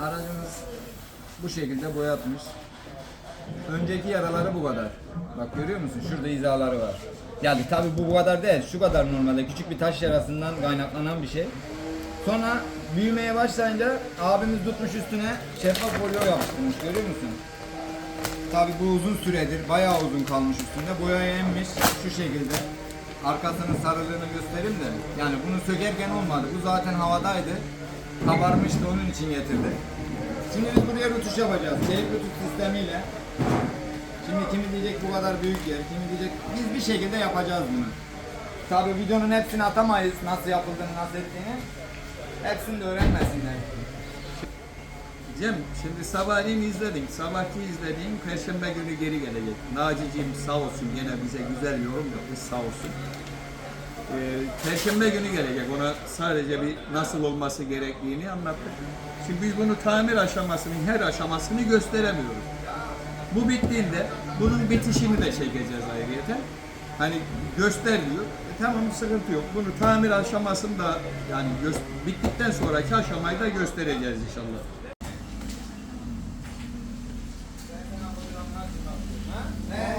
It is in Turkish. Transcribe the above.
Aracımız bu şekilde boyatmış. Önceki yaraları bu kadar. Bak görüyor musun? Şurada izaları var. Yani tabi bu bu kadar değil. Şu kadar normalde. Küçük bir taş yarasından kaynaklanan bir şey. Sonra büyümeye başlayınca abimiz tutmuş üstüne şeffaf folyo yapıştırmış. Görüyor musun? Tabi bu uzun süredir. Bayağı uzun kalmış üstünde. Boyaya emmiş. Şu şekilde. Arkasının sarılığını göstereyim de. Yani bunu sökerken olmadı. Bu zaten havadaydı. Kabarmıştı onun için getirdi. Şimdi biz buraya rütuş yapacağız. Keyif rütuş sistemiyle. Şimdi kimi diyecek bu kadar büyük yer, kimi diyecek biz bir şekilde yapacağız bunu. Tabi videonun hepsini atamayız nasıl yapıldığını, nasıl ettiğini. Hepsini de öğrenmesinler. Cem şimdi sabahleyin izledik. Sabahki izlediğim Perşembe günü geri gelecek. Naciciğim sağ olsun gene bize güzel yorum yapmış sağ olsun. Ee, Perşembe günü gelecek. Ona sadece bir nasıl olması gerektiğini anlattık. Şimdi biz bunu tamir aşamasının her aşamasını gösteremiyoruz. Bu bittiğinde bunun bitişini de çekeceğiz ayrıyeten. Hani göster diyor. E, tamam sıkıntı yok. Bunu tamir aşamasını da yani bittikten sonraki aşamayı da göstereceğiz inşallah. Ne